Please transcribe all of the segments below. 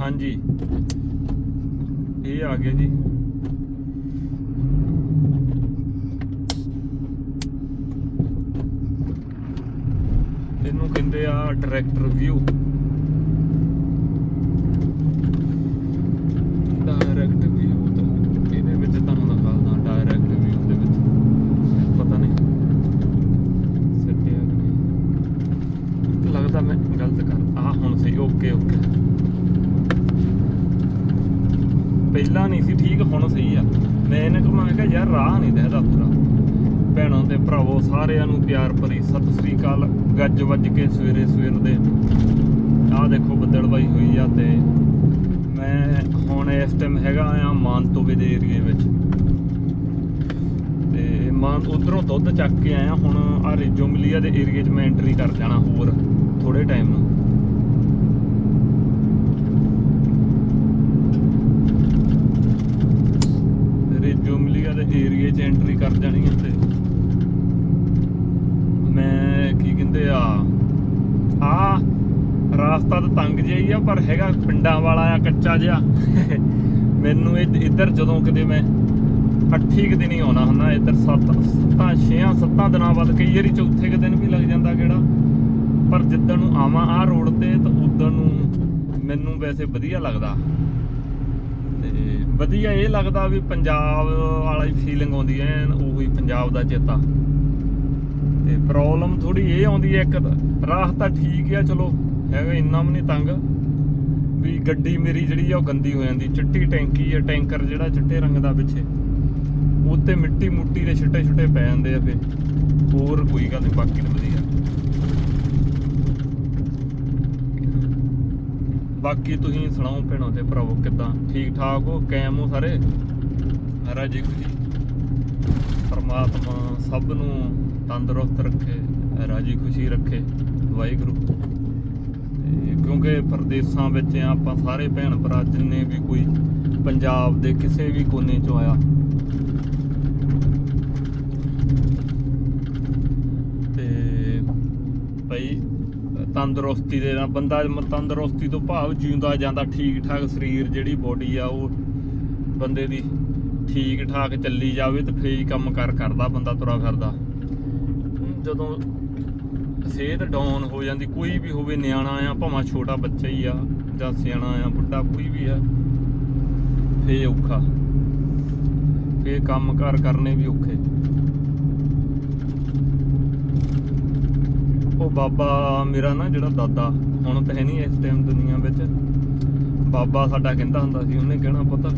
ਹਾਂਜੀ। ਇਹ ਆ ਗਿਆ ਜੀ। ਇਹਨੂੰ ਕਹਿੰਦੇ ਆ ਡਾਇਰੈਕਟਰ ਵਿਊ ਡਾਇਰੈਕਟ ਵਿਊ ਤਾਂ ਇਹਦੇ ਵਿੱਚ ਤੁਹਾਨੂੰ ਦਿਖਾਉਂਦਾ ਡਾਇਰੈਕਟ ਵਿਊ ਦੇ ਵਿੱਚ। ਪਤਾ ਨਹੀਂ। ਸੱਟਿਆ ਲੱਗਦਾ ਮੈਂ ਗਲਤ ਕਰ ਆ ਹੁਣ ਸਹੀ ਓਕੇ ਓਕੇ ਪਹਿਲਾਂ ਨਹੀਂ ਸੀ, ਠੀਕ ਹੁਣ ਸਹੀ ਆ। ਮੈਂ ਇਹਨੇ ਕਹਾਂ ਮੈਂ ਕਿਹਾ ਯਾਰ ਰਾਹ ਨਹੀਂ ਦਿਖਦਾ ਪੂਰਾ। ਭੈਣਾਂ ਤੇ ਭਰਾਵੋ, ਸਾਰਿਆਂ ਨੂੰ ਪਿਆਰ ਭਰੀ ਸਤਿ ਸ੍ਰੀ ਅਕਾਲ। ਗੱਜ ਵੱਜ ਕੇ ਸਵੇਰੇ ਸਵੇਰ ਦੇ। ਆਹ ਦੇਖੋ ਬੱਦਲਬਾਈ ਹੋਈ ਆ ਤੇ ਮੈਂ ਹੁਣ ਇਸ ਟਾਈਮ ਹੈਗਾ ਆ ਮਾਨਤੋਵੇ ਦੇ ਏਰੀਏ ਵਿੱਚ। ਤੇ ਮਾਨ ਉਧਰੋਂ ਦੁੱਧ ਚੱਕ ਕੇ ਆਇਆ, ਹੁਣ ਆ ਰੇਜੋਮਲੀਆ ਦੇ ਏਰੀਏ 'ਚ ਮੈਂ ਐਂਟਰੀ ਕਰ ਜਾਣਾ ਹੋਰ ਥੋੜੇ ਟਾਈਮ ਨੂੰ ਰੇਜੋਮਲੀਆ ਦੇ ਏਰੀਏ 'ਚ ਐਂਟਰੀ ਕਰ ਜਾਣੀ ਹੈ ਤੇ ਮੈਂ ਕੀ ਕਹਿੰਦੇ ਆ ਆ ਰਾਸਤਾ ਤਾਂ ਤੰਗ ਜਿਹਾ ਹੀ ਆ, ਪਰ ਹੈਗਾ ਪਿੰਡਾਂ ਵਾਲਾ ਆ, ਕੱਚਾ ਜਿਹਾ। ਮੈਨੂੰ ਇੱਧਰ ਜਦੋਂ ਕਿਤੇ ਮੈਂ ਅੱਠੀ ਕੁ ਦਿਨ ਹੀ ਆਉਣਾ ਹੁੰਦਾ, ਇੱਧਰ 7 7 6 7 ਦਿਨਾਂ ਬਾਅਦ ਕਈ ਵਾਰੀ ਚੌਥੇ ਕੁ ਦਿਨ ਵੀ ਲੱਗ ਜਾਂਦਾ ਕਿਹੜਾ। ਪਰ ਜਿੱਦਣ ਨੂੰ ਆਵਾਂ ਆ ਰੋਡ ਤੇ, ਤਾਂ ਉਦੋਂ ਨੂੰ ਮੈਨੂੰ ਵੈਸੇ ਵਧੀਆ ਲੱਗਦਾ। ਤੇ ਵਧੀਆ ਇਹ ਲੱਗਦਾ ਵੀ ਪੰਜਾਬ ਵਾਲਾ ਹੀ ਫੀਲਿੰਗ ਆਉਂਦੀ ਐ ਉਹੀ ਪੰਜਾਬ ਦਾ ਚੇਤਾ। ਤੇ ਪ੍ਰੋਬਲਮ ਥੋੜੀ ਇਹ ਆਉਂਦੀ ਹੈ ਇੱਕ ਰਾਹ ਤਾਂ ਠੀਕ ਆ, ਚਲੋ। ਹੈਗਾ ਇੰਨਾ ਵੀ ਨਹੀਂ ਤੰਗ ਵੀ ਗੱਡੀ ਮੇਰੀ ਜਿਹੜੀ ਆ ਉਹ ਗੰਦੀ ਹੋ ਜਾਂਦੀ। ਚਿੱਟੀ ਟੈਂਕੀ ਆ, ਟੈਂਕਰ ਜਿਹੜਾ ਚਿੱਟੇ ਰੰਗ ਦਾ ਪਿੱਛੇ। ਉੱਤੇ ਮਿੱਟੀ ਮੁੱਟੀ ਦੇ ਛਿੱਟੇ ਛਿੱਟੇ ਪੈ ਜਾਂਦੇ ਆ ਫੇ ਹੋਰ ਕੋਈ ਗੱਲ ਨਹੀਂ, ਬਾਕੀ ਤਾਂ ਵਧੀਆ। ਬਾਕੀ ਤੁਸੀਂ ਸੁਣਾਓ ਭੈਣੋ ਤੇ ਭਰਾਵੋ ਕਿਦਾਂ? ਠੀਕ ਠਾਕ ਹੋ? ਕੈਮ ਹੋ ਸਾਰੇ? ਰਾਜੀ ਖੁਸ਼ੀ। ਪਰਮਾਤਮਾ ਸਭ ਨੂੰ ਤੰਦਰੁਸਤ ਰੱਖੇ, ਰਾਜੀ ਖੁਸ਼ੀ ਰੱਖੇ। ਵਾਹਿਗੁਰੂ। ਕਿਉਂਕਿ ਪ੍ਰਦੇਸ਼ਾਂ ਵਿੱਚ ਆ, ਆਪਾਂ ਸਾਰੇ ਭੈਣ ਭਰਾ ਜਿੰਨੇ ਵੀ ਕੋਈ ਪੰਜਾਬ ਦੇ ਕਿਸੇ ਵੀ ਕੋਨੇ ਚੋਂ ਆਇਆ। ਤੇ ਭਾਈ, ਤੰਦਰੁਸਤੀ ਦੇ ਨਾਲ ਬੰਦਾ ਤੰਦਰੁਸਤੀ ਤੋਂ ਭਾਵ ਜਿਉਂਦਾ ਜਾਂਦਾ ਠੀਕ ਠਾਕ ਸਰੀਰ ਜਿਹੜੀ ਬੋਡੀ ਆ, ਉਹ ਬੰਦੇ ਦੀ ਠੀਕ ਠਾਕ ਚੱਲੀ ਜਾਵੇ ਤੇ ਫੇਰ ਕੰਮ ਕਰ ਕਰਦਾ, ਬੰਦਾ ਤੁਰਾ ਫਿਰਦਾ। ਜਦੋਂ ਸਿਹਤ ਡਾਊਨ ਹੋ ਜਾਂਦੀ, ਕੋਈ ਵੀ ਹੋਵੇ ਨਿਆਣਾ ਆ, ਭਾਵੇਂ ਛੋਟਾ ਬੱਚਾ ਹੀ ਆ, ਜਾਂ ਸਿਆਣਾ ਆ, ਬੁੱਢਾ ਕੋਈ ਵੀ ਆ, ਫੇਰ ਔਖਾ। ਫੇਰ ਕੰਮ ਕਾਰ ਕਰਨੇ ਵੀ ਔਖੇ। ਉਹ ਬਾਬਾ ਮੇਰਾ ਨਾ ਜਿਹੜਾ ਦਾਦਾ, ਹੁਣ ਤਾਂ ਹੈ ਨਹੀਂ ਇਸ ਟਾਈਮ ਦੁਨੀਆ ਵਿੱਚ। ਬਾਬਾ ਸਾਡਾ ਕਹਿੰਦਾ ਹੁੰਦਾ ਸੀ, ਉਹਨੇ ਕਹਿਣਾ ਪਤਾ,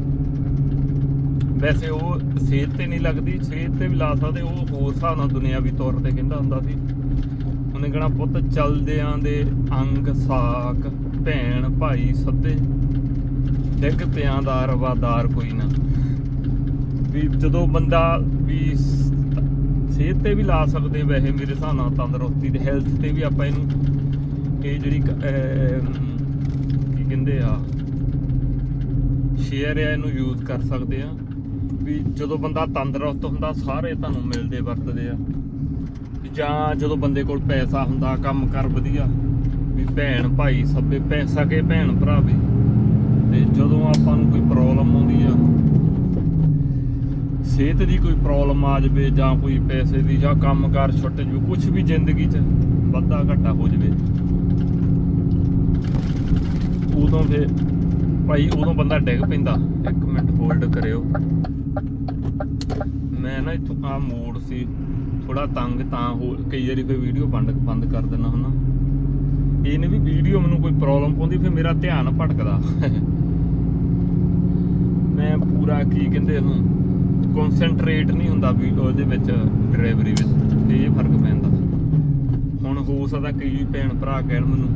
ਵੈਸੇ ਉਹ ਸਿਹਤ ਤੇ ਨਹੀਂ ਲੱਗਦੀ ਸਿਹਤ ਤੇ ਵੀ ਲਾ ਸਕਦੇ, ਉਹ ਹੋਰ ਹਿਸਾਬ ਨਾਲ ਦੁਨਿਆਵੀ ਤੌਰ ਤੇ ਕਹਿੰਦਾ ਹੁੰਦਾ ਸੀ। ਉਹਨੇ ਕਹਿਣਾ, ਪੁੱਤ, ਚਲਦਿਆਂ ਦੇ ਅੰਗ ਸਾਕ ਭੈਣ ਭਾਈ ਸੱਦੇ। ਡਿੱਗ ਪਿਆਂ ਦਾ ਰਵਾਦਾਰ ਕੋਈ ਨਾ। ਵੀ ਜਦੋਂ ਬੰਦਾ ਵੀ ਸਿਹਤ ਤੇ ਵੀ ਲਾ ਸਕਦੇ ਵੈਸੇ ਮੇਰੇ ਹਿਸਾਬ ਨਾਲ ਤੰਦਰੁਸਤੀ ਤੇ ਹੈਲਥ ਤੇ ਵੀ ਆਪਾਂ ਇਹਨੂੰ ਇਹ ਜਿਹੜੀ ਕੀ ਕਹਿੰਦੇ ਆ ਸ਼ੇਅਰ ਆ ਇਹਨੂੰ ਯੂਜ਼ ਕਰ ਸਕਦੇ ਆ। ਵੀ ਜਦੋਂ ਬੰਦਾ ਤੰਦਰੁਸਤ ਹੁੰਦਾ, ਸਾਰੇ ਤੁਹਾਨੂੰ ਮਿਲਦੇ ਵਰਤਦੇ ਆ। ਜਾਂ ਜਦੋਂ ਬੰਦੇ ਕੋਲ ਪੈਸਾ ਹੁੰਦਾ, ਕੰਮ ਕਰ ਵਧੀਆ, ਵੀ ਭੈਣ ਭਾਈ ਸਭੇ ਪੈਸਾ ਕੇ ਭੈਣ ਭਰਾ ਵੀ। ਤੇ ਜਦੋਂ ਆਪਾਂ ਨੂੰ ਕੋਈ ਪ੍ਰੋਬਲਮ ਆਉਂਦੀ ਆ, ਸਿਹਤ ਦੀ ਕੋਈ ਪ੍ਰੋਬਲਮ ਆ ਜਾਵੇ ਜਾਂ ਕੋਈ ਪੈਸੇ ਦੀ ਜਾਂ ਕੰਮਕਾਰ ਛੁੱਟ ਜਾਵੇ ਕੁਝ ਵੀ ਜ਼ਿੰਦਗੀ 'ਚ ਵਾਧਾ ਘਾਟਾ ਹੋ ਜਾਵੇ, ਉਦੋਂ ਫੇ ਭਾਈ ਉਦੋਂ ਬੰਦਾ ਡਿੱਗ ਪੈਂਦਾ। ਇੱਕ ਮਿੰਟ ਹੋਲਡ ਕਰਿਓ। ਮੈਂ ਨਾ ਇੱਥੋਂ ਆ ਮੋੜ ਸੀ। ਥੋੜਾ ਤੰਗ ਤਾਂ ਹੋ, ਕਈ ਵਾਰੀ ਫੇ ਵੀਡੀਓ ਬੰਦ ਬੰਦ ਕਰ ਦਿੰਦਾ ਹੁੰਦਾ। ਇਹਨੇ ਵੀ ਵੀਡੀਓ ਮੈਨੂੰ ਕੋਈ ਪ੍ਰੋਬਲਮ ਪਾਉਂਦੀ ਫੇ ਮੇਰਾ ਧਿਆਨ ਭਟਕਦਾ। ਮੈਂ ਪੂਰਾ ਕੀ ਕਹਿੰਦੇ ਇਹਨੂੰ ਕਨਸੈਂਟਰੇਟ ਨਹੀਂ ਹੁੰਦਾ ਵੀ ਉਹਦੇ ਵਿੱਚ ਡਰਾਈਵਰੀ ਵਿੱਚ। ਇਹ ਫ਼ਰਕ ਪੈਂਦਾ। ਹੁਣ ਹੋ ਸਕਦਾ ਕਈ ਭੈਣ ਭਰਾ ਕਹਿਣ ਮੈਨੂੰ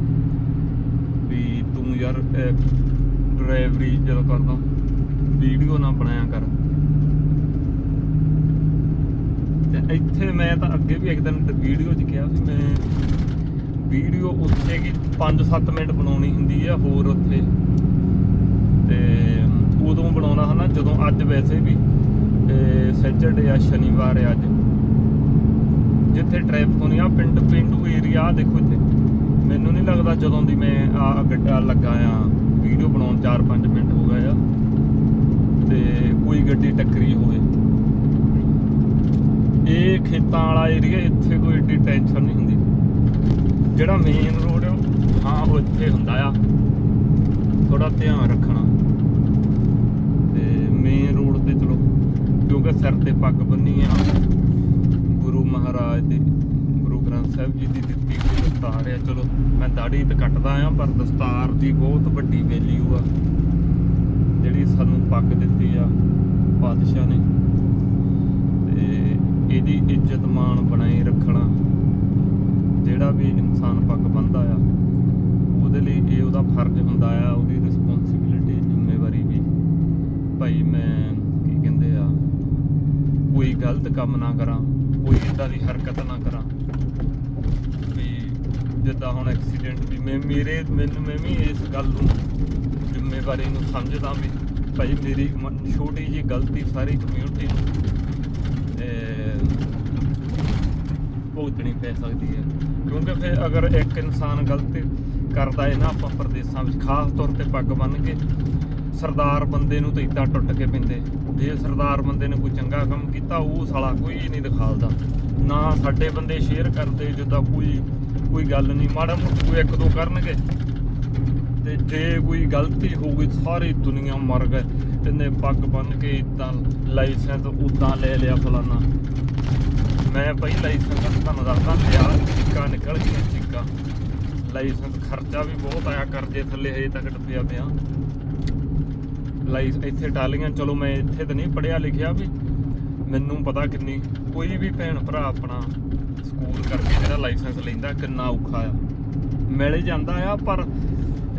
ਵੀ ਤੂੰ ਯਾਰ ਡਰਾਈਵਰੀ ਜਦੋਂ ਕਰਦਾ, ਵੀਡੀਓ ਨਾ ਬਣਾਇਆ ਕਰ ਤੇ ਇੱਥੇ ਮੈਂ ਤਾਂ ਅੱਗੇ ਵੀ ਇੱਕ ਦਿਨ ਵੀਡੀਓ 'ਚ ਕਿਹਾ ਸੀ ਮੈਂ ਵੀਡੀਓ ਉੱਥੇ ਕੀ 5-7 ਮਿੰਟ ਬਣਾਉਣੀ ਹੁੰਦੀ ਆ ਹੋਰ ਉੱਥੇ। ਤੇ ਉਦੋਂ ਬਣਾਉਣਾ ਹਨਾ, ਜਦੋਂ ਅੱਜ ਵੈਸੇ ਵੀ ਸੈਚਰਡੇ ਆ, ਸ਼ਨੀਵਾਰ ਆ ਅੱਜ। ਜਿੱਥੇ ਟ੍ਰੈਫਿਕ ਹੋਣੀ ਆ, ਪਿੰਡ, ਪਿੰਡੂ ਏਰੀਆ ਦੇਖੋ ਇੱਥੇ। ਮੈਨੂੰ ਨਹੀਂ ਲੱਗਦਾ ਜਦੋਂ ਦੀ ਮੈਂ ਆ ਗੱਡਾ ਲੱਗਾ ਆ ਵੀਡੀਓ ਬਣਾਉਣ 4-5 ਮਿੰਟ ਹੋ ਗਏ ਆ। ਤੇ ਕੋਈ ਗੱਡੀ ਟੱਕਰੀ ਹੋਵੇ। ਖੇਤਾਂ ਵਾਲਾ ਏਰੀਆ ਇੱਥੇ ਕੋਈ ਏਡੀ ਟੈਨਸ਼ਨ ਨਹੀਂ ਹੁੰਦੀ। ਜਿਹੜਾ ਮੇਨ ਰੋਡ ਆ, ਹਾਂ, ਉਹ ਇੱਥੇ ਹੁੰਦਾ ਆ। ਥੋੜਾ ਧਿਆਨ ਰੱਖਣਾ। ਤੇ ਮੇਨ ਰੋਡ ਤੇ ਚਲੋ, ਕਿਉਂਕਿ ਸਿਰ ਤੇ ਪੱਗ ਬੰਨੀ ਆ ਗੁਰੂ ਮਹਾਰਾਜ ਦੀ, ਗੁਰੂ ਗ੍ਰੰਥ ਸਾਹਿਬ ਜੀ ਦੀ ਦਿੱਤੀ ਹੋਈ ਦਸਤਾਰ ਆ। ਚਲੋ, ਮੈਂ ਦਾੜੀ ਤੇ ਕੱਟਦਾ ਆ, ਪਰ ਦਸਤਾਰ ਦੀ ਬਹੁਤ ਵੱਡੀ ਵੈਲਿਊ ਆ। ਜਿਹੜੀ ਸਾਨੂੰ ਪੱਗ ਦਿੱਤੀ ਆ, ਪਾਤਸ਼ਾਹ ਨੇ। ਤੇ ਇਹਦੀ ਇੱਜ਼ਤ ਮਾਣ ਬਣਾਈ ਰੱਖਣਾ ਜਿਹੜਾ ਵੀ ਇਨਸਾਨ ਪੱਗ ਬੰਦਾ ਆ ਉਹਦੇ ਲਈ ਇਹ ਉਹਦਾ ਫਰਜ਼ ਹੁੰਦਾ ਆ ਉਹਦੀ ਰਿਸਪੌਂਸਿਬਿਲਿਟੀ ਜ਼ਿੰਮੇਵਾਰੀ ਵੀ। ਭਾਈ ਮੈਂ ਕੀ ਕਹਿੰਦੇ ਆ ਕੋਈ ਗਲਤ ਕੰਮ ਨਾ ਕਰਾਂ ਕੋਈ ਇਦਾਂ ਦੀ ਹਰਕਤ ਨਾ ਕਰਾਂ। ਵੀ ਜਿੱਦਾਂ ਹੁਣ ਐਕਸੀਡੈਂਟ ਵੀ ਮੈਂ ਮੇਰੇ ਮੈਨੂੰ ਮੈਂ ਵੀ ਇਸ ਗੱਲ ਨੂੰ ਜ਼ਿੰਮੇਵਾਰੀ ਨੂੰ ਸਮਝਦਾ ਵੀ ਭਾਈ ਮੇਰੀ ਮ- ਛੋਟੀ ਜੀ ਗਲਤੀ ਸਾਰੀ ਕਮਿਊਨਿਟੀ ਨੂੰ ਅਹ, ਭੁਗਤਣੀ ਪੈ ਸਕਦੀ ਹੈ। ਕਿਉਂਕਿ ਫਿਰ ਅਗਰ ਇੱਕ ਇਨਸਾਨ ਗਲਤ ਕਰਦਾ ਹੈ ਨਾ, ਆਪਾਂ ਪ੍ਰਦੇਸ਼ਾਂ ਵਿੱਚ ਖਾਸ ਤੌਰ ਤੇ ਪੱਗ ਬੰਨ ਕੇ ਸਰਦਾਰ ਬੰਦੇ ਨੂੰ ਤਾਂ ਇਦਾਂ ਟੁੱਟ ਕੇ ਪਿੰਦੇ। ਜੇ ਸਰਦਾਰ ਬੰਦੇ ਨੇ ਕੋਈ ਚੰਗਾ ਕੰਮ ਕੀਤਾ, ਉਹ ਸਾਲਾ ਕੋਈ ਨਹੀਂ ਦਿਖਾਲਦਾ। ਨਾ ਸਾਡੇ ਬੰਦੇ ਸ਼ੇਅਰ ਕਰਦੇ ਜਿੱਦਾਂ ਕੋਈ ਕੋਈ ਗੱਲ ਨਹੀਂ। ਮਾੜਾ ਮੋਟਾ ਕੋਈ ਇੱਕ ਦੋ ਕਰਨਗੇ। ਤੇ ਜੇ ਕੋਈ ਗਲਤੀ ਹੋ ਗਈ, ਸਾਰੀ ਦੁਨੀਆ ਮਰ ਗਏ। ਇਹਨੇ ਪੱਗ ਬੰਨ ਕੇ ਇਦਾਂ ਲਾਇਸੈਂਸ ਉਦਾਂ ਲੈ ਲਿਆ ਫਲਾਨਾ। ਮੈਂ ਭਾਈ ਲਾਇਸੈਂਸ ਤੁਹਾਨੂੰ ਦੱਸਦਾ ਲਿਆ ਚਿੱਕਾ ਨਿਕਲ ਗਿਆ ਚਿੱਕਾ। ਲਾਇਸੈਂਸ ਖਰਚਾ ਵੀ ਬਹੁਤ ਆਇਆ, ਕਰਜ਼ੇ ਥੱਲੇ ਹਜੇ ਤੱਕ ਡੱਬਿਆ ਪਿਆ। ਲਾਈਸ ਇੱਥੇ ਟਾਲੀਆਂ ਚਲੋ ਮੈਂ ਇੱਥੇ ਤਾਂ ਨਹੀਂ ਪੜਿਆ ਲਿਖਿਆ ਵੀ, ਮੈਨੂੰ ਪਤਾ ਕਿੰਨੀ, ਕੋਈ ਵੀ ਭੈਣ ਭਰਾ ਆਪਣਾ ਸਕੂਲ ਕਰਕੇ ਜਿਹੜਾ ਲਾਇਸੈਂਸ ਲੈਂਦਾ, ਕਿੰਨਾ ਔਖਾ ਆ। ਮਿਲ ਜਾਂਦਾ ਆ, ਪਰ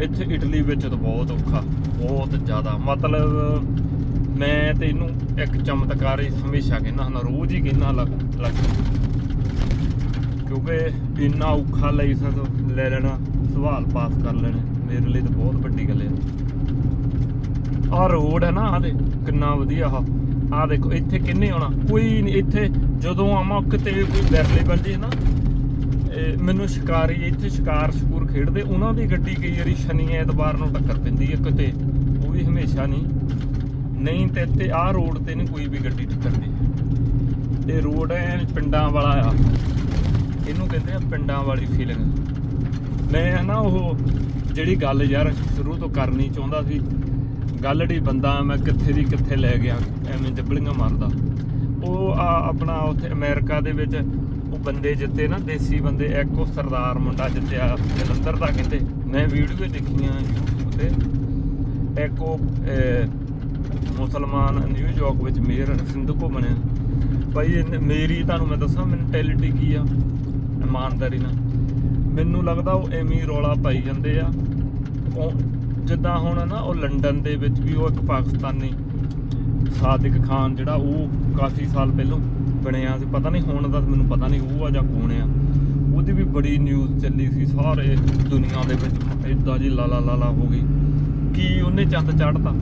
ਇੱਥੇ ਇਟਲੀ ਵਿੱਚ ਤਾਂ ਬਹੁਤ ਔਖਾ, ਬਹੁਤ ਜ਼ਿਆਦਾ। ਮਤਲਬ ਮੈਂ ਤੇ ਇਹਨੂੰ ਇੱਕ ਚਮਤਕਾਰ ਹੀ ਹਮੇਸ਼ਾ ਕਹਿੰਦਾ ਹੁੰਦਾ, ਰੋਜ਼ ਹੀ ਕਹਿੰਦਾ ਲੱਗ ਕਿਉਂਕਿ ਇੰਨਾ ਔਖਾ ਲਾਇਸੈਂਸ ਲੈ ਲੈਣਾ, ਸਵਾਲ ਪਾਸ ਕਰ ਲੈਣਾ। ਮੇਰੇ ਲਈ ਤਾਂ ਬਹੁਤ ਵੱਡੀ ਗੱਲ ਹੈ ਆਹ ਰੋਡ ਹੈ ਨਾ, ਆਹ ਦੇ ਕਿੰਨਾ ਵਧੀਆ ਆ ਆਹ ਦੇਖੋ, ਇੱਥੇ ਕਿੰਨੇ ਆਉਣਾ? ਕੋਈ ਨਹੀਂ, ਇੱਥੇ ਜਦੋਂ ਆਵਾਂ ਕਿਤੇ ਕੋਈ ਬੈਰਲੇ ਬਣ ਜੇ ਨਾ। ਇਹ ਮੈਨੂੰ ਸ਼ਿਕਾਰੀ ਇੱਥੇ ਸ਼ਿਕਾਰ ਸ਼ਕੂਰ ਖੇਡਦੇ, ਉਹਨਾਂ ਦੀ ਗੱਡੀ ਕਈ ਵਾਰੀ ਸ਼ਨੀ ਐਤਵਾਰ ਨੂੰ ਟੱਕਰ ਪੈਂਦੀ ਹੈ ਕਿਤੇ। ਉਹ ਵੀ ਹਮੇਸ਼ਾ ਨਹੀਂ। ਨਹੀਂ ਤੇ ਇੱਥੇ ਆਹ ਰੋਡ ਤੇ ਨਹੀਂ ਕੋਈ ਵੀ ਗੱਡੀ ਟੱਕਰਦੀ ਇਹ ਰੋਡ ਐ ਪਿੰਡਾਂ ਵਾਲਾ ਆ। ਇਹਨੂੰ ਕਹਿੰਦੇ ਆ ਪਿੰਡਾਂ ਵਾਲੀ ਫੀਲਿੰਗ ਮੈਂ ਨਾ ਉਹ ਜਿਹੜੀ ਗੱਲ ਯਾਰ ਸ਼ੁਰੂ ਤੋਂ ਕਰਨੀ ਚਾਹੁੰਦਾ ਸੀ ਗੱਲੜੀ ਬੰਦਾ ਮੈਂ ਕਿੱਥੇ ਦੀ ਕਿੱਥੇ ਲੈ ਗਿਆ, ਐਵੇਂ ਜੱਬਲੀਆਂ ਮਾਰਦਾ। ਉਹ ਆ ਆਪਣਾ ਉੱਥੇ ਅਮਰੀਕਾ ਦੇ ਵਿੱਚ ਉਹ ਬੰਦੇ ਜਿੱਤੇ ਨਾ, ਦੇਸੀ ਬੰਦੇ, ਇੱਕ ਉਹ ਸਰਦਾਰ ਮੁੰਡਾ ਜਿੱਤਿਆ ਜਲੰਧਰ ਦਾ ਕਹਿੰਦੇ ਮੈਂ ਵੀਡੀਓ ਦੇਖੀਆਂ YouTube ਤੇ। ਇੱਕ ਉਹ ਮੁਸਲਮਾਨ ਨਿਊਯਾਰਕ ਵਿੱਚ ਮੇਅਰ ਸਿੰਧੂ ਬਣਿਆ ਭਾਈ ਇਹਨੇ- ਮੇਰੀ, ਤੁਹਾਨੂੰ ਮੈਂ ਦੱਸਾਂ ਮੈਂਟੈਲਿਟੀ ਕੀ ਆ? ਇਮਾਨਦਾਰੀ ਨਾਲ। ਮੈਨੂੰ ਲੱਗਦਾ ਉਹ ਐਵੇਂ ਹੀ ਰੌਲਾ ਪਾਈ ਜਾਂਦੇ ਆ। ਉਹ ਜਿੱਦਾਂ ਹੁਣ ਨਾ, ਉਹ ਲੰਡਨ ਦੇ ਵਿੱਚ ਵੀ ਉਹ ਇੱਕ ਪਾਕਿਸਤਾਨੀ ਸਾਦਿਕ ਖਾਨ ਜਿਹੜਾ ਉਹ ਕਾਫੀ ਸਾਲ ਪਹਿਲਾਂ ਬਣਿਆ ਸੀ। ਪਤਾ ਨਹੀਂ ਹੁਣ ਦਾ, ਮੈਨੂੰ ਪਤਾ ਨਹੀਂ ਉਹ ਆ ਜਾਂ ਕੌਣ ਆ। ਉਹਦੀ ਵੀ ਬੜੀ ਨਿਊਜ਼ ਚੱਲੀ ਸੀ ਸਾਰੇ ਦੁਨੀਆ ਦੇ ਵਿੱਚ। ਇਦਾਂ ਜੀ ਲਾਲਾ ਲਾਲਾ ਹੋ ਗਈ। ਕੀ ਉਹਨੇ ਚੰਦ ਚੜਤਾ?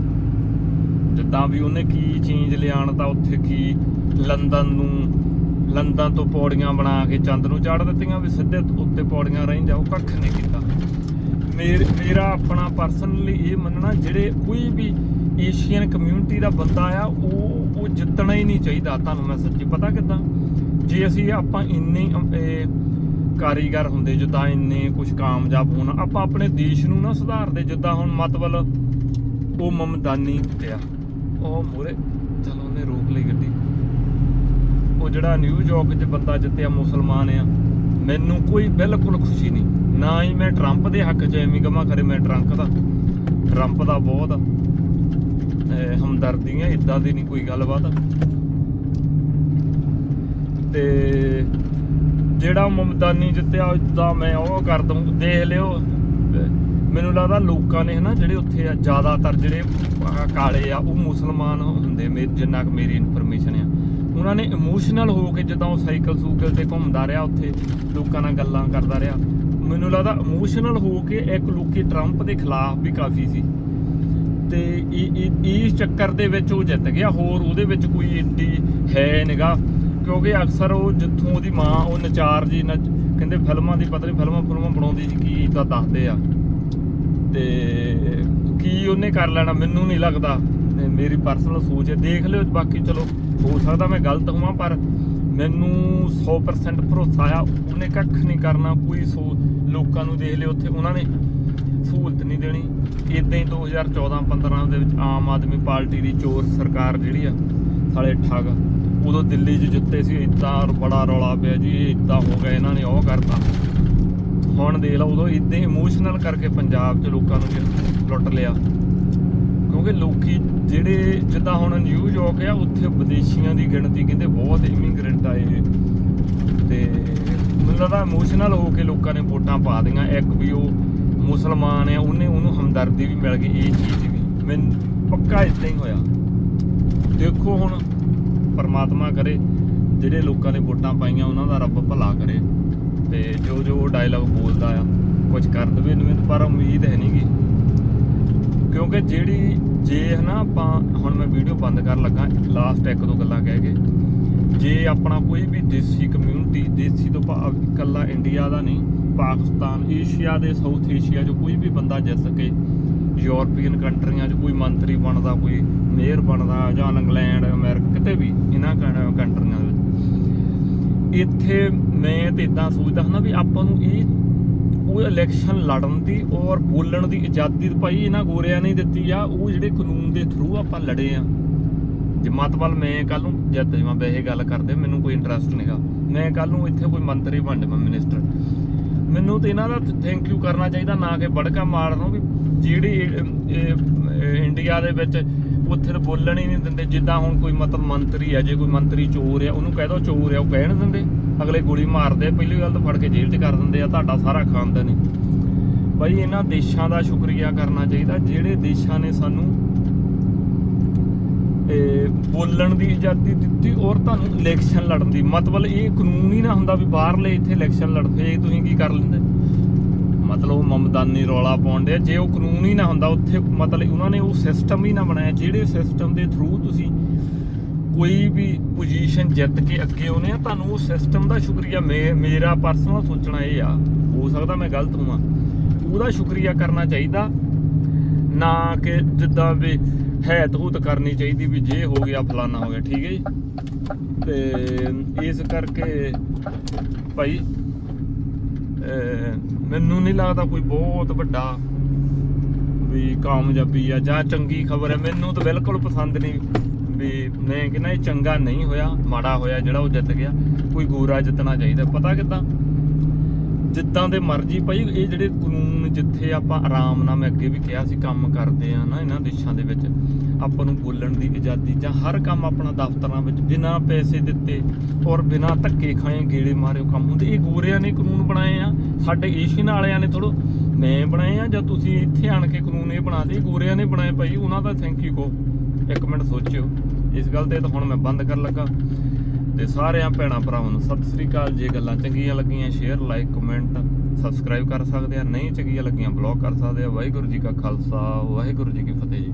ਜਿੱਦਾਂ ਵੀ ਉਹਨੇ ਕੀ ਚੇਂਜ ਲਿਆਣ ਤਾਂ ਉੱਥੇ ਕੀ ਲੰਡਨ ਨੂੰ ਲੰਡਨ ਤੋਂ ਪੌੜੀਆਂ ਬਣਾ ਕੇ ਚੰਦ ਨੂੰ ਚਾੜ ਦਿੱਤੀਆਂ ਵੀ ਸਿੱਧੇ ਉੱਤੇ ਪੌੜੀਆਂ ਰਹੀ ਜਾਓ, ਕੱਖ ਨਹੀਂ ਕੀਤਾ। ਮੇਰਾ ਆਪਣਾ ਪਰਸਨਲੀ ਇਹ ਮੰਨਣਾ ਜਿਹੜੇ ਕੋਈ ਵੀ ਏਸ਼ੀਅਨ ਕਮਿਊਨਿਟੀ ਦਾ ਬੰਦਾ ਆ, ਉਹ ਉਹ ਜਿੱਤਣਾ ਹੀ ਨਹੀਂ ਚਾਹੀਦਾ, ਤੁਹਾਨੂੰ ਮੈਂ ਸੱਚੀ ਪਤਾ ਕਿਦਾਂ? ਜੇ ਅਸੀਂ ਆਪਾਂ ਇੰਨੇ ਕਾਰੀਗਰ ਹੁੰਦੇ ਜਿੱਦਾਂ ਇੰਨੇ ਕੁਝ ਕਾਮਯਾਬ ਹੋਣਾ, ਆਪਾਂ ਆਪਣੇ ਦੇਸ਼ ਨੂੰ ਨਾ ਸੁਧਾਰਦੇ, ਜਿੱਦਾਂ ਹੁਣ ਮਤਲਬ ਉਹ ਮਮਦਾਨੀ ਪਿਆ। ਉਹ ਮੂਰੇ ਚਲੋ ਉਹਨੇ ਰੋਕ ਲਈ ਗੱਡੀ। ਉਹ ਜਿਹੜਾ ਨਿਊਯਾਰਕ 'ਚ ਬੰਦਾ ਜਿੱਤਿਆ ਮੁਸਲਮਾਨ ਆ ਮੈਨੂੰ ਕੋਈ ਬਿਲਕੁਲ ਖੁਸ਼ੀ ਨਹੀਂ। ਨਾ ਹੀ ਮੈਂ ਟਰੰਪ ਦੇ ਹੱਕ 'ਚ ਐਵੇਂ ਕਮਾ ਕਰੇ ਮੈਂ ਟਰੰਪ ਦਾ। ਟਰੰਪ ਦਾ ਬਹੁਤ ਅਹ, ਹਮਦਰਦੀ ਹੈ ਇਦਾਂ ਦੀ ਨਹੀਂ ਕੋਈ ਗੱਲਬਾਤ। ਤੇ ਜਿਹੜਾ ਮਮਦਾਨੀ ਜਿੱਤਿਆ ਇਦਾਂ ਮੈਂ ਉਹ ਕਰ ਦੂੰ ਦੇਖ ਲਿਓ। ਮੈਨੂੰ ਲੱਗਦਾ ਲੋਕਾਂ ਨੇ ਹਨਾ ਜਿਹੜੇ ਉੱਥੇ ਆ, ਜ਼ਿਆਦਾਤਰ ਜਿਹੜੇ ਕਾਲੇ ਆ, ਉਹ ਮੁਸਲਮਾਨ ਹੁੰਦੇ ਮੇਰੇ ਜਿੰਨਾ ਕੁ ਮੇਰੀ ਇਨਫੋਰਮੇਸ਼ਨ ਆ। ਉਹਨਾਂ ਨੇ ਇਮੋਸ਼ਨਲ ਹੋ ਕੇ ਜਦੋਂ ਉਹ ਸਾਈਕਲ ਸੂਕਲ ਤੇ ਘੁੰਮਦਾ ਰਿਹਾ ਉੱਥੇ, ਲੋਕਾਂ ਨਾਲ ਗੱਲਾਂ ਕਰਦਾ ਰਿਹਾ। ਮੈਨੂੰ ਲੱਗਦਾ ਇਮੋਸ਼ਨਲ ਹੋ ਕੇ ਇੱਕ ਲੋਕੀ ਟਰੰਪ ਦੇ ਖਿਲਾਫ ਵੀ ਕਾਫੀ ਸੀ। ਤੇ ਇਸ ਚੱਕਰ ਦੇ ਵਿੱਚ ਉਹ ਜਿੱਤ ਗਿਆ। ਹੋਰ ਉਹਦੇ ਵਿੱਚ ਕੋਈ ਏਡੀ ਹੈ ਨਿਗਾ ਕਿਉਂਕਿ ਅਕਸਰ ਉਹ ਜਿੱਥੋਂ ਉਹਦੀ ਮਾਂ, ਉਹ ਨਚਾਰ ਜੀ, ਨਚ, ਕਹਿੰਦੇ ਫਿਲਮਾਂ ਦੀ ਪਤਾ ਨਹੀਂ ਫਿਲਮਾਂ ਫਿਲਮਾਂ ਬਣਾਉਂਦੀ ਸੀ, ਕੀ ਤਾਂ ਦੱਸਦੇ ਆ। ਤੇ ਕੀ ਉਹਨੇ ਕਰ ਲੈਣਾ ਮੈਨੂੰ ਨਹੀਂ ਲੱਗਦਾ ਮੇਰੀ ਪਰਸਨਲ ਸੋਚ ਹੈ। ਦੇਖ ਲਿਓ, ਬਾਕੀ ਚਲੋ, ਹੋ ਸਕਦਾ ਮੈਂ ਗਲਤ ਹੋਵਾਂ, ਪਰ ਮੈਨੂੰ 100% ਭਰੋਸਾ ਆ, ਉਹਨੇ ਕੱਖ ਨਹੀਂ ਕਰਨਾ, ਕੋਈ ਸੋ ਲੋਕਾਂ ਨੂੰ ਦੇਖ ਲਿਓ ਉੱਥੇ, ਉਹਨਾਂ ਨੇ ਸਹੂਲਤ ਨਹੀਂ ਦੇਣੀ। ਇਦਾਂ ਹੀ 2014-15 ਦੇ ਵਿੱਚ ਆਮ ਆਦਮੀ ਪਾਰਟੀ ਦੀ ਚੋਰ ਸਰਕਾਰ ਜਿਹੜੀ ਆ, ਸਾਲੇ ਠੱਗ, ਉਦੋਂ ਦਿੱਲੀ 'ਚ ਜਿੱਤੇ ਸੀ ਇਦਾਂ ਬੜਾ ਰੌਲਾ ਪਿਆ ਜੀ ਇਹ ਇਦਾਂ ਹੋ ਗਿਆ, ਇਹਨਾਂ ਨੇ ਉਹ ਕਰਤਾ। ਹੁਣ ਦੇਖ ਲਓ ਉਦੋਂ ਇਦਾਂ ਇਮੋਸ਼ਨਲ ਕਰਕੇ ਪੰਜਾਬ 'ਚ ਲੋਕਾਂ ਨੂੰ ਲੁੱਟ ਲਿਆ। ਕਿਉਂਕਿ ਲੋਕੀ ਜਿਹੜੇ ਜਿੱਦਾਂ ਹੁਣ ਨਿਊਯਾਰਕ ਆ, ਉੱਥੇ ਵਿਦੇਸ਼ੀਆਂ ਦੀ ਗਿਣਤੀ ਕਹਿੰਦੇ ਬਹੁਤ ਇਮੀਗ੍ਰੈਂਟ ਆਏ ਤੇ ਮੈਨੂੰ ਲੱਗਦਾ ਇਮੋਸ਼ਨਲ ਹੋ ਕੇ ਲੋਕਾਂ ਨੇ ਵੋਟਾਂ ਪਾ ਦਿੱਤੀਆਂ। ਇੱਕ ਵੀ ਉਹ ਮੁਸਲਮਾਨ ਆ, ਉਹਨੇ ਉਹਨੂੰ ਹਮਦਰਦੀ ਵੀ ਮਿਲ ਗਈ, ਇਹ ਚੀਜ਼ ਵੀ। ਮੈਨੂੰ ਪੱਕਾ ਇਦਾਂ ਹੀ ਹੋਇਆ। ਦੇਖੋ ਹੁਣ ਪਰਮਾਤਮਾ ਕਰੇ, ਜਿਹੜੇ ਲੋਕਾਂ ਨੇ ਵੋਟਾਂ ਪਾਈਆਂ, ਉਹਨਾਂ ਦਾ ਰੱਬ ਭਲਾ ਕਰੇ। ਤੇ ਜੋ ਜੋ ਡਾਇਲੌਗ ਬੋਲਦਾ ਆ ਕੁਝ ਕਰ ਦਵੇ ਮੈਨੂੰ ਪਰ ਉਮੀਦ ਹੈ ਨਹੀਂਗੀ ਕਿਉਂਕਿ ਜਿਹੜੀ ਜੇ ਹਨਾ ਆਪਾਂ, ਹੁਣ ਮੈਂ ਵੀਡੀਓ ਬੰਦ ਕਰਨ ਲੱਗਾ ਲਾਸਟ ਇੱਕ ਦੋ ਗੱਲਾਂ ਕਹਿ ਕੇ। ਜੇ ਆਪਣਾ ਕੋਈ ਵੀ ਦੇਸੀ ਕਮਿਊਨਿਟੀ ਦੇਸੀ ਤੋਂ ਭਾਵ ਇਕੱਲਾ ਇੰਡੀਆ ਦਾ ਨਹੀਂ, ਪਾਕਿਸਤਾਨ ਏਸ਼ੀਆ ਦੇ ਸਾਊਥ ਏਸ਼ੀਆ 'ਚ ਕੋਈ ਵੀ ਬੰਦਾ ਜਿੱਤ ਕੇ ਯੂਰਪੀਅਨ ਕੰਟਰੀਆਂ 'ਚ ਕੋਈ ਮੰਤਰੀ ਬਣਦਾ, ਕੋਈ ਮੇਅਰ ਬਣਦਾ, ਜਾਂ ਇੰਗਲੈਂਡ ਅਮਰੀਕਾ ਕਿਤੇ ਵੀ ਇਹਨਾਂ ਕੰਟਰੀਆਂ ਇੱਥੇ ਮੈਂ ਤੇ ਇਦਾਂ ਸੋਚਦਾ ਹੁੰਦਾ ਵੀ ਆਪਾਂ ਨੂੰ ਇਹ ਉਹ ਇਲੈਕਸ਼ਨ ਲੜਨ ਦੀ ਔਰ ਬੋਲਣ ਦੀ ਆਜ਼ਾਦੀ ਭਾਈ ਇਹਨਾਂ ਗੋਰਿਆਂ ਨੇ ਦਿੱਤੀ ਆ, ਉਹ ਜਿਹੜੇ ਕਾਨੂੰਨ ਦੇ ਥਰੂ ਆਪਾਂ ਲੜੇ ਆ। ਜਮਾਤ ਵੱਲ ਮੈਂ ਕੱਲ ਨੂੰ ਜਦ ਜਮਾ ਬਹਿ ਗੱਲ ਕਰਦੇ, ਮੈਨੂੰ ਕੋਈ ਇੰਟਰਸਟ ਨਹੀਂਗਾ ਮੈਂ ਕੱਲ ਨੂੰ ਇੱਥੇ ਕੋਈ ਮੰਤਰੀ ਬਣ ਜਾਵਾਂ ਮਿਨਿਸਟਰ ਮੈਨੂੰ ਤੇ ਇਹਨਾਂ ਦਾ ਥੈਂਕ ਯੂ ਕਰਨਾ ਚਾਹੀਦਾ, ਨਾ ਕਿ ਬੜਕਾ ਮਾਰਨ ਵੀ ਜਿਹੜੀ ਇੰਡੀਆ ਦੇ ਵਿੱਚ ਉੱਥੇ ਬੋਲਣ ਹੀ ਨਹੀਂ ਦਿੰਦੇ, ਜਿੱਦਾਂ ਹੁਣ ਕੋਈ ਮਤਲਬ ਮੰਤਰੀ ਆ, ਜੇ ਕੋਈ ਮੰਤਰੀ ਚੋਰ ਆ, ਉਹਨੂੰ ਕਹਿ ਦੋ ਚੋਰ ਆ, ਉਹ ਕਹਿ ਦਿੰਦੇ। ਅਗਲੇ ਗੋਲੀ ਮਾਰਦੇ ਪਹਿਲੀ ਗੱਲ ਤਾਂ ਫੜ ਕੇ ਜੇਲ੍ਹ 'ਚ ਕਰ ਦਿੰਦੇ ਆ, ਤੁਹਾਡਾ ਸਾਰਾ ਖਾਨਦਾਨ ਹੀ। ਇਹਨਾਂ ਦੇਸ਼ਾਂ ਦਾ ਸ਼ੁਕਰੀਆ ਕਰਨਾ ਚਾਹੀਦਾ, ਜਿਹੜੇ ਦੇਸ਼ਾਂ ਨੇ ਸਾਨੂੰ ਬੋਲਣ ਦੀ ਆਜ਼ਾਦੀ ਦਿੱਤੀ ਔਰ ਤੁਹਾਨੂੰ ਇਲੈਕਸ਼ਨ ਲੜਨ ਦੀ। ਮਤਲਬ ਇਹ ਕਾਨੂੰਨ ਹੀ ਨਾ ਹੁੰਦਾ ਵੀ ਬਾਹਰਲੇ ਇੱਥੇ ਇਲੈਕਸ਼ਨ ਲੜਦੇ ਤੁਸੀਂ ਕੀ ਕਰ ਲੈਂਦੇ। ਮਤਲਬ ਉਹ ਮਮਦਾਨੀ ਰੌਲਾ ਪਾਉਂਦੇ ਆ ਜੇ ਉਹ ਕਾਨੂੰਨ ਹੀ ਨਾ ਹੁੰਦਾ, ਉੱਥੇ ਮਤਲਬ ਉਹਨਾਂ ਨੇ ਉਹ ਸਿਸਟਮ ਹੀ ਨਾ ਬਣਾਇਆ। ਜਿਹੜੇ ਸਿਸਟਮ ਦੇ ਥਰੂ ਤੁਸੀਂ ਕੋਈ ਵੀ ਪੋਜੀਸ਼ਨ ਜਿੱਤ ਕੇ ਅੱਗੇ ਆਉਨੇ ਆ, ਤੁਹਾਨੂੰ ਉਹ ਸਿਸਟਮ ਦਾ ਸ਼ੁਕਰੀਆ। ਮੇਰਾ ਪਰਸਨਲ ਸੋਚਣਾ ਇਹ ਆ, ਹੋ ਸਕਦਾ ਮੈਂ ਗਲਤ ਹੋਵਾਂ। ਉਹਦਾ ਸ਼ੁਕਰੀਆ ਕਰਨਾ ਚਾਹੀਦਾ। ਨਾ ਕਿ ਜਿੱਦਾਂ ਵੀ ਹੈ ਤਹੂਤ ਕਰਨੀ ਚਾਹੀਦੀ ਵੀ ਜੇ ਹੋ ਗਿਆ, ਫਲਾਨਾ ਹੋ ਗਿਆ। ਠੀਕ ਹੈ ਜੀ? ਤੇ ਇਸ ਕਰਕੇ ਭਾਈ ਮੈਨੂੰ ਨਹੀਂ ਲੱਗਦਾ ਕੋਈ ਬਹੁਤ ਵੱਡਾ ਵੀ ਕਾਮਯਾਬੀ ਆ ਜਾਂ ਚੰਗੀ ਖਬਰ ਹੈ ਮੈਨੂੰ ਤਾਂ ਬਿਲਕੁਲ ਪਸੰਦ ਨਹੀਂ ਵੀ ਮੈਂ ਕਹਿੰਦਾ ਇਹ ਚੰਗਾ ਨਹੀਂ ਹੋਇਆ, ਮਾੜਾ ਹੋਇਆ ਜਿਹੜਾ ਉਹ ਜਿੱਤ ਗਿਆ। ਕੋਈ ਗੋਰਾ ਜਿੱਤਣਾ ਚਾਹੀਦਾ। ਪਤਾ ਕਿਦਾਂ? ਜਿੱਦਾਂ ਦੇ ਮਰਜ਼ੀ ਭਾਈ, ਇਹ ਜਿਹੜੇ ਕਾਨੂੰਨ ਜਿੱਥੇ ਆਪਾਂ ਆਰਾਮ ਨਾਲ, ਮੈਂ ਅੱਗੇ ਵੀ ਕਿਹਾ ਸੀ, ਕੰਮ ਕਰਦੇ ਆ ਨਾ ਇਹਨਾਂ ਦੇਸ਼ਾਂ ਦੇ ਵਿੱਚ, ਆਪਾਂ ਨੂੰ ਬੋਲਣ ਦੀ ਆਜ਼ਾਦੀ ਜਾਂ ਹਰ ਕੰਮ ਆਪਣਾ ਦਫ਼ਤਰਾਂ ਵਿੱਚ, ਬਿਨਾਂ ਪੈਸੇ ਦਿੱਤੇ ਔਰ ਬਿਨਾਂ ਧੱਕੇ ਖਾਏ, ਗੇੜੇ ਮਾਰਿਓ ਕੰਮ ਹੁੰਦੇ, ਇਹ ਗੋਰਿਆਂ ਨੇ ਕਾਨੂੰਨ ਬਣਾਏ ਆ, ਸਾਡੇ ਏਸ਼ੀਅਨ ਵਾਲਿਆਂ ਨੇ ਥੋੜੋ ਮੈਂ ਬਣਾਏ ਆ, ਜਾਂ ਤੁਸੀਂ ਇੱਥੇ ਆਣ ਕੇ ਕਾਨੂੰਨ ਇਹ ਬਣਾ ਦੇ ਗੋਰਿਆਂ ਨੇ ਬਣਾਏ ਭਾਈ, ਉਹਨਾਂ ਦਾ ਥੈਂਕ ਯੂ ਕਹੋ। ਇੱਕ ਮਿੰਟ ਸੋਚਿਓ, ਇਸ ਗੱਲ ਤੇ ਤਾਂ ਹੁਣ ਮੈਂ ਬੰਦ ਕਰਨ ਲੱਗਾ। ਤੇ ਸਾਰਿਆਂ ਭੈਣਾਂ ਭਰਾਵਾਂ ਨੂੰ ਸਤਿ ਸ੍ਰੀ ਅਕਾਲ। ਜੇ ਗੱਲਾਂ ਚੰਗੀਆਂ ਲੱਗੀਆਂ ਸ਼ੇਅਰ ਲਾਈਕ ਕਮੈਂਟ ਸਬਸਕ੍ਰਾਈਬ ਕਰ ਸਕਦੇ ਆ। ਨਹੀਂ ਚੰਗੀਆਂ ਲੱਗੀਆਂ ਬਲੌਕ ਕਰ ਸਕਦੇ ਆ। ਵਾਹਿਗੁਰੂ ਜੀ ਕਾ ਖਾਲਸਾ, ਵਾਹਿਗੁਰੂ ਜੀ ਕੀ ਫਤਿਹ ਜੀ।